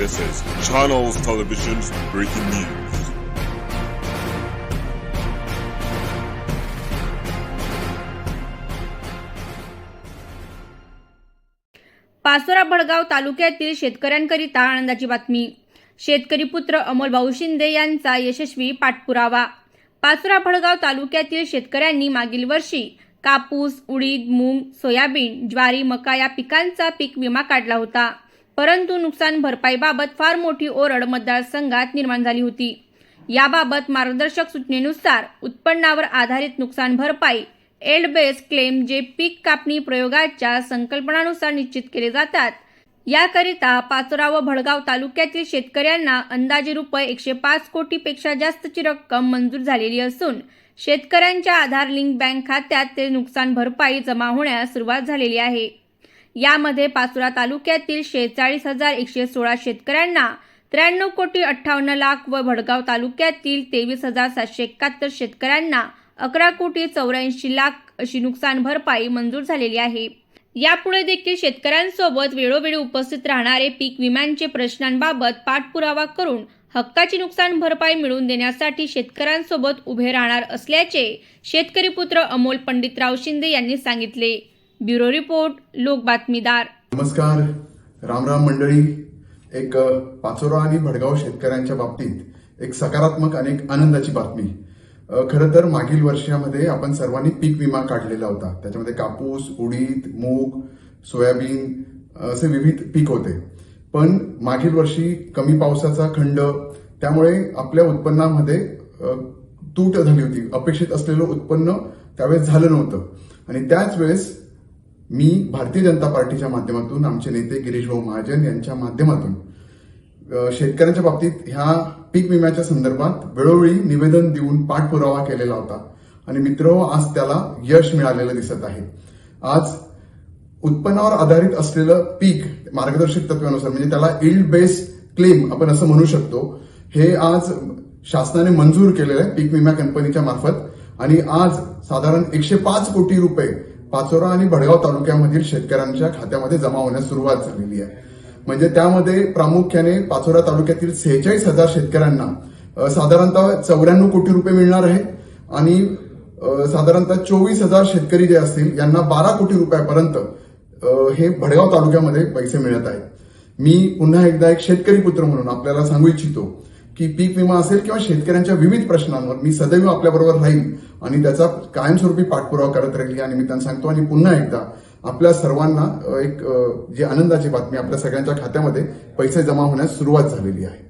This is Channels Television's breaking news. Pachora Bhadgaon तालुक्यातील शेतकऱ्यांकरिता आनंदाची बातमी. शेतकरी पुत्र अमोल भाऊ शिंदे यांचा यशस्वी पाठपुरावा. पाचोरा भडगाव तालुक्यातील शेतकऱ्यांनी मागील वर्षी कापूस उडीद मूग सोयाबीन ज्वारी मका या पिकांचा पीक विमा काढला होता. परंतु नुकसान भरपाईबाबत फार मोठी ओरड मतदारसंघात निर्माण झाली होती. याबाबत मार्गदर्शक सूचनेनुसार उत्पन्नावर आधारित नुकसान भरपाई एल्ड बेस क्लेम जे पीक कापणी प्रयोगाच्या संकल्पनानुसार निश्चित केले जातात. याकरिता पाचोरा व भडगाव तालुक्यातील शेतकऱ्यांना अंदाजे रुपये एकशे पाच कोटीपेक्षा जास्तची रक्कम मंजूर झालेली असून शेतकऱ्यांच्या आधार लिंक बँक खात्यात ते नुकसान भरपाई जमा होण्यास सुरुवात झालेली आहे. यामध्ये पाचोरा तालुक्यातील शेहेचाळीस हजार एकशे सोळा शेतकऱ्यांना त्र्याण्णव कोटी अठ्ठावन्न लाख व भडगाव तालुक्यातील तेवीस हजार सातशे एकाहत्तर शेतकऱ्यांना अकरा कोटी चौऱ्याऐंशी लाख अशी नुकसान भरपाई मंजूर झालेली आहे. यापुढे देखील शेतकऱ्यांसोबत वेळोवेळी उपस्थित राहणारे पीक विम्यांचे प्रश्नांबाबत पाठपुरावा करून हक्काची नुकसान भरपाई मिळवून देण्यासाठी शेतकऱ्यांसोबत उभे राहणार असल्याचे शेतकरी पुत्र अमोल पंडितराव शिंदे यांनी सांगितले. ब्युरो रिपोर्ट लोक बातमीदार. नमस्कार. रामराम मंडळी. एक पाचोरा आणि भडगाव शेतकऱ्यांच्या बाबतीत एक सकारात्मक आणि एक आनंदाची बातमी. खरं तर मागील वर्षामध्ये आपण सर्वांनी पीक विमा काढलेला होता. त्याच्यामध्ये कापूस उडीद मूग सोयाबीन असे विविध पीक होते. पण मागील वर्षी कमी पावसाचा खंड त्यामुळे आपल्या उत्पन्नामध्ये तूट झाली होती. अपेक्षित असलेलं उत्पन्न त्यावेळेस झालं नव्हतं. आणि त्याच वेळेस मी भारतीय जनता पार्टीच्या माध्यमातून आमचे नेते गिरीश भाऊ महाजन यांच्या माध्यमातून शेतकऱ्यांच्या बाबतीत ह्या पीक विम्याच्या संदर्भात वेळोवेळी निवेदन देऊन पाठपुरावा केलेला होता. आणि मित्र आज त्याला यश मिळालेलं दिसत आहे. आज उत्पन्नावर आधारित असलेलं पीक मार्गदर्शक तत्वानुसार म्हणजे त्याला इल्ड बेस्ड क्लेम आपण असं म्हणू शकतो हे आज शासनाने मंजूर केलेलं आहे पीक विमा कंपनीच्या मार्फत. आणि आज साधारण एकशे पाच कोटी रुपये पाचोरा आणि भडगाव तालुक्यामधील शेतकऱ्यांच्या खात्यामध्ये जमा होण्यास सुरुवात झालेली आहे. म्हणजे त्यामध्ये प्रामुख्याने पाचोरा तालुक्यातील सेहेचाळीस हजार शेतकऱ्यांना साधारणतः चौऱ्याण्णव कोटी रुपये मिळणार आहे आणि साधारणतः चोवीस हजार शेतकरी जे असतील यांना बारा कोटी रुपयापर्यंत हे भडगाव तालुक्यामध्ये पैसे मिळत आहेत. मी पुन्हा एकदा एक शेतकरी पुत्र म्हणून आपल्याला सांगू इच्छितो. की पीक विमा असेल किंवा शेतकऱ्यांच्या विविध प्रश्नांवर. मी सदैव आपल्याबरोबर राहील आणि त्याचा कायमस्वरूपी पाठपुरावा करत राहील या निमित्तानं सांगतो. आणि पुन्हा एकदा आपल्या सर्वांना एक जी आनंदाची बातमी आपल्या सगळ्यांच्या खात्यामध्ये पैसे जमा होण्यास सुरुवात झालेली आहे.